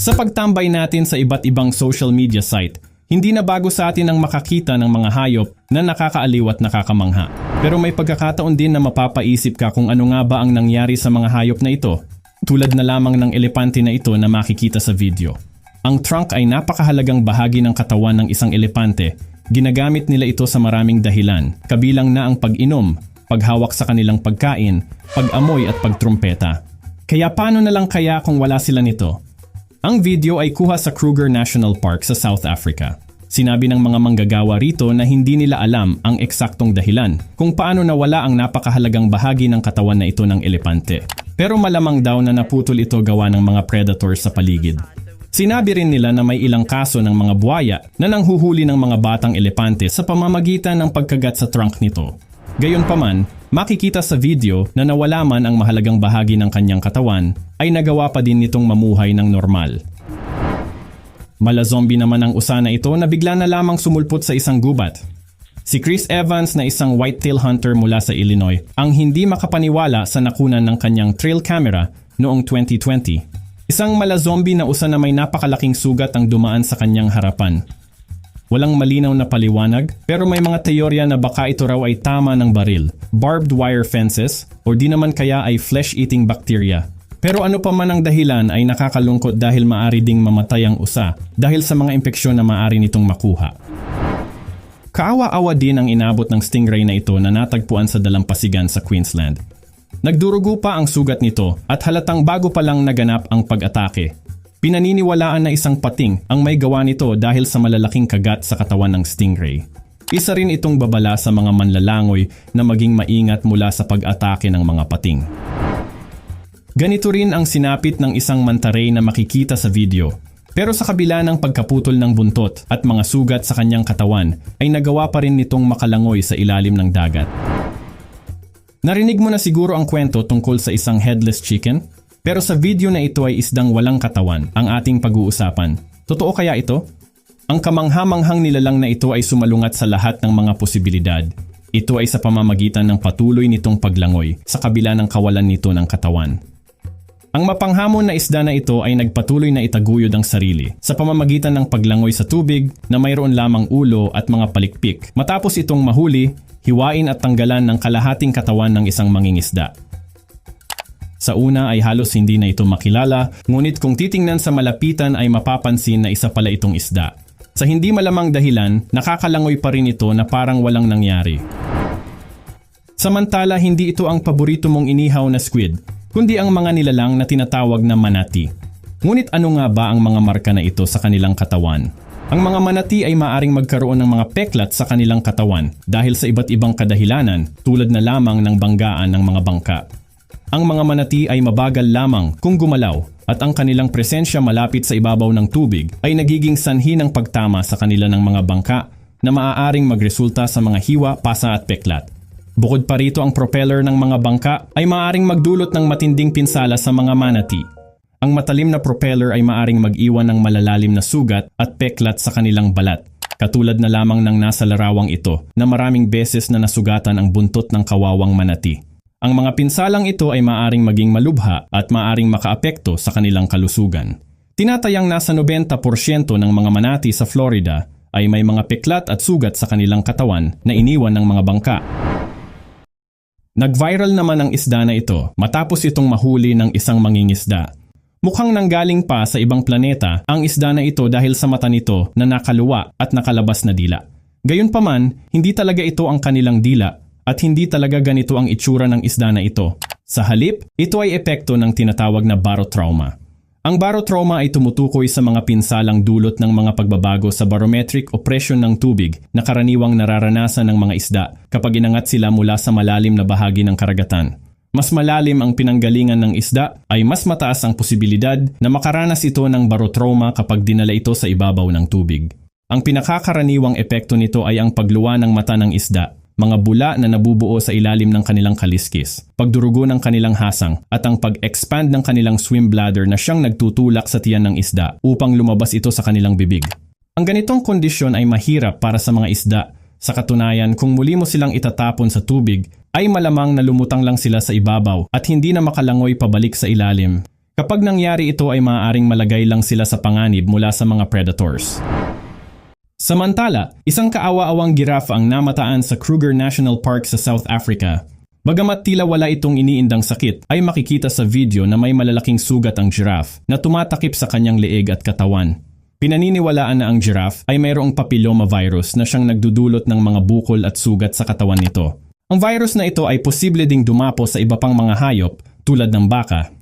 Sa pagtambay natin sa iba't ibang social media site, hindi na bago sa atin ang makakita ng mga hayop na nakakaaliw at nakakamangha. Pero may pagkakataon din na mapapaisip ka kung ano nga ba ang nangyari sa mga hayop na ito, tulad na lamang ng elepante na ito na makikita sa video. Ang trunk ay napakahalagang bahagi ng katawan ng isang elepante. Ginagamit nila ito sa maraming dahilan, kabilang na ang pag-inom, paghawak sa kanilang pagkain, pag-amoy at pagtrumpeta. Kaya paano na lang kaya kung wala sila nito? Ang video ay kuha sa Kruger National Park sa South Africa. Sinabi ng mga manggagawa rito na hindi nila alam ang eksaktong dahilan kung paano nawala ang napakahalagang bahagi ng katawan na ito ng elepante. Pero malamang daw na naputol ito gawa ng mga predators sa paligid. Sinabi rin nila na may ilang kaso ng mga buwaya na nanghuhuli ng mga batang elepante sa pamamagitan ng pagkagat sa trunk nito. Gayunpaman, makikita sa video na nawala man ang mahalagang bahagi ng kanyang katawan ay nagawa pa din nitong mamuhay ng normal. Mala zombie naman ang usa na ito na bigla na lamang sumulpot sa isang gubat. Si Chris Evans na isang whitetail hunter mula sa Illinois ang hindi makapaniwala sa nakunan ng kanyang trail camera noong 2020. Isang mala zombie na usa na may napakalaking sugat ang dumaan sa kanyang harapan. Walang malinaw na paliwanag pero may mga teorya na baka ito raw ay tama ng baril, barbed wire fences, o di naman kaya ay flesh-eating bacteria. Pero ano pa man ang dahilan ay nakakalungkot dahil maari ding mamatay ang usa dahil sa mga impeksyon na maari nitong makuha. Kaawa-awa din ang inabot ng stingray na ito na natagpuan sa dalampasigan sa Queensland. Nagdurugo pa ang sugat nito at halatang bago pa lang naganap ang pag-atake Pinaniniwalaan na isang pating ang may gawa nito dahil sa malalaking kagat sa katawan ng stingray. Isa rin itong babala sa mga manlalangoy na maging maingat mula sa pag-atake ng mga pating. Ganito rin ang sinapit ng isang mantaray na makikita sa video. Pero sa kabila ng pagkaputol ng buntot at mga sugat sa kanyang katawan, ay nagawa pa rin nitong makalangoy sa ilalim ng dagat. Narinig mo na siguro ang kwento tungkol sa isang headless chicken? Pero sa video na ito ay isdang walang katawan ang ating pag-uusapan. Totoo kaya ito? Ang kamanghamanghang nilalang na ito ay sumalungat sa lahat ng mga posibilidad. Ito ay sa pamamagitan ng patuloy nitong paglangoy sa kabila ng kawalan nito ng katawan. Ang mapanghamon na isda na ito ay nagpatuloy na itaguyod ang sarili sa pamamagitan ng paglangoy sa tubig na mayroon lamang ulo at mga palikpik. Matapos itong mahuli, hiwain at tanggalan ng kalahating katawan ng isang mangingisda. Sa una ay halos hindi na ito makilala, ngunit kung titingnan sa malapitan ay mapapansin na isa pala itong isda. Sa hindi malamang dahilan, nakakalangoy pa rin ito na parang walang nangyari. Samantala, hindi ito ang paborito mong inihaw na squid, kundi ang mga nilalang na tinatawag na manati. Ngunit ano nga ba ang mga marka na ito sa kanilang katawan? Ang mga manati ay maaring magkaroon ng mga peklat sa kanilang katawan dahil sa iba't ibang kadahilanan tulad na lamang ng banggaan ng mga bangka. Ang mga manati ay mabagal lamang kung gumalaw at ang kanilang presensya malapit sa ibabaw ng tubig ay nagiging sanhi ng pagtama sa kanila ng mga bangka na maaaring magresulta sa mga hiwa, pasa at peklat. Bukod pa rito ang propeller ng mga bangka ay maaaring magdulot ng matinding pinsala sa mga manati. Ang matalim na propeller ay maaring mag-iwan ng malalalim na sugat at peklat sa kanilang balat. Katulad na lamang ng nasa larawang ito na maraming beses na nasugatan ang buntot ng kawawang manati. Ang mga pinsalang ito ay maaring maging malubha at maaring makaapekto sa kanilang kalusugan. Tinatayang nasa 90% ng mga manati sa Florida ay may mga peklat at sugat sa kanilang katawan na iniwan ng mga bangka. Nag-viral naman ang isda na ito matapos itong mahuli ng isang mangingisda. Mukhang nanggaling pa sa ibang planeta ang isda na ito dahil sa mata nito na nakaluwa at nakalabas na dila. Gayunpaman, hindi talaga ito ang kanilang dila at hindi talaga ganito ang itsura ng isda na ito. Sa halip, ito ay epekto ng tinatawag na barotrauma. Ang barotrauma ay tumutukoy sa mga pinsalang dulot ng mga pagbabago sa barometric o ng tubig na karaniwang nararanasan ng mga isda kapag inangat sila mula sa malalim na bahagi ng karagatan. Mas malalim ang pinanggalingan ng isda ay mas mataas ang posibilidad na makaranas ito ng barotrauma kapag dinala ito sa ibabaw ng tubig. Ang pinakakaraniwang epekto nito ay ang pagluwa ng mata ng isda mga bula na nabubuo sa ilalim ng kanilang kaliskis, pagdurugo ng kanilang hasang, at ang pag-expand ng kanilang swim bladder na siyang nagtutulak sa tiyan ng isda upang lumabas ito sa kanilang bibig. Ang ganitong kondisyon ay mahirap para sa mga isda. Sa katunayan, kung muli mo silang itatapon sa tubig, ay malamang na lumutang lang sila sa ibabaw at hindi na makalangoy pabalik sa ilalim. Kapag nangyari ito ay maaaring malagay lang sila sa panganib mula sa mga predators. Samantala, isang kaawa-awang giraffe ang namataan sa Kruger National Park sa South Africa. Bagamat tila wala itong iniindang sakit, ay makikita sa video na may malalaking sugat ang giraffe na tumatakip sa kanyang leeg at katawan. Pinaniniwalaan na ang giraffe ay mayroong papilloma virus na siyang nagdudulot ng mga bukol at sugat sa katawan nito. Ang virus na ito ay posible ding dumapo sa iba pang mga hayop tulad ng baka.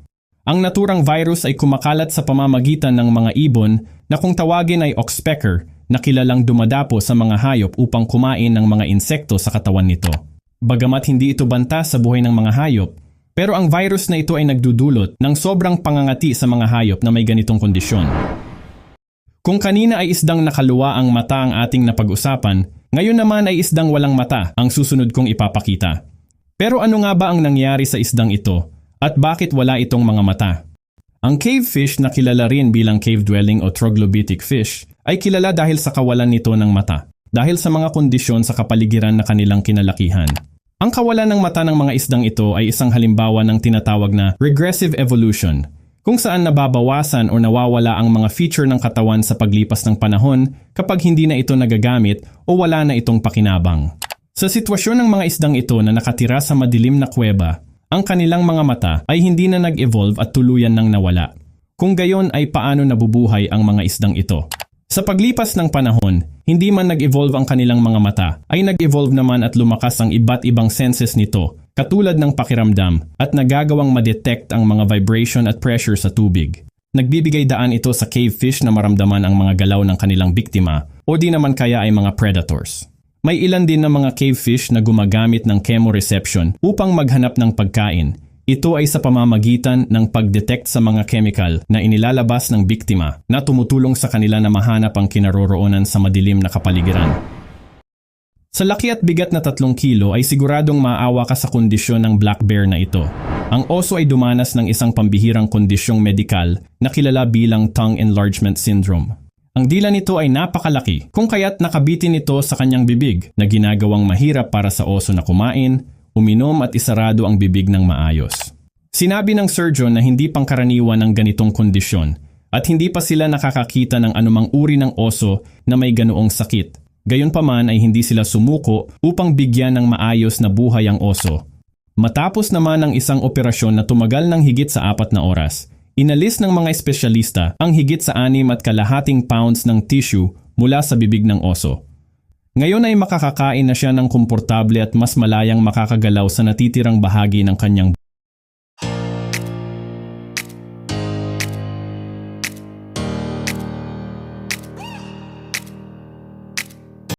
Ang naturang virus ay kumakalat sa pamamagitan ng mga ibon na kung tawagin ay oxpecker na kilalang dumadapo sa mga hayop upang kumain ng mga insekto sa katawan nito. Bagamat hindi ito banta sa buhay ng mga hayop, pero ang virus na ito ay nagdudulot ng sobrang pangangati sa mga hayop na may ganitong kondisyon. Kung kanina ay isdang nakaluwa ang mata ang ating napag-usapan, ngayon naman ay isdang walang mata ang susunod kong ipapakita. Pero ano nga ba ang nangyari sa isdang ito at bakit wala itong mga mata? Ang cave fish na kilala rin bilang cave-dwelling o troglodytic fish ay kilala dahil sa kawalan nito ng mata dahil sa mga kondisyon sa kapaligiran na kanilang kinalakihan. Ang kawalan ng mata ng mga isdang ito ay isang halimbawa ng tinatawag na regressive evolution kung saan nababawasan o nawawala ang mga feature ng katawan sa paglipas ng panahon kapag hindi na ito nagagamit o wala na itong pakinabang. Sa sitwasyon ng mga isdang ito na nakatira sa madilim na kuweba, ang kanilang mga mata ay hindi na nag-evolve at tuluyan nang nawala. Kung gayon ay paano nabubuhay ang mga isdang ito? Sa paglipas ng panahon, hindi man nag-evolve ang kanilang mga mata, ay nag-evolve naman at lumakas ang iba't ibang senses nito, katulad ng pakiramdam at nagagawang ma-detect ang mga vibration at pressure sa tubig. Nagbibigay daan ito sa cave fish na maramdaman ang mga galaw ng kanilang biktima o di naman kaya ay mga predators. May ilan din na mga cave fish na gumagamit ng chemoreception upang maghanap ng pagkain ito ay sa pamamagitan ng pagdetect sa mga chemical na inilalabas ng biktima na tumutulong sa kanila na mahanap ang kinaroroonan sa madilim na kapaligiran. Sa laki at bigat na tatlong kilo ay siguradong maawa ka sa kondisyon ng black bear na ito. Ang oso ay dumanas ng isang pambihirang kondisyong medikal na kilala bilang tongue enlargement syndrome. Ang dila nito ay napakalaki kung kaya't nakabitin ito sa kanyang bibig na ginagawang mahirap para sa oso na kumain, uminom at isarado ang bibig ng maayos. Sinabi ng surgeon na hindi pangkaraniwan ang ganitong kondisyon at hindi pa sila nakakakita ng anumang uri ng oso na may ganoong sakit. Gayunpaman ay hindi sila sumuko upang bigyan ng maayos na buhay ang oso. Matapos naman ang isang operasyon na tumagal ng higit sa apat na oras, inalis ng mga espesyalista ang higit sa anim at kalahating pounds ng tissue mula sa bibig ng oso. Ngayon ay makakakain na siya ng komportable at mas malayang makakagalaw sa natitirang bahagi ng kanyang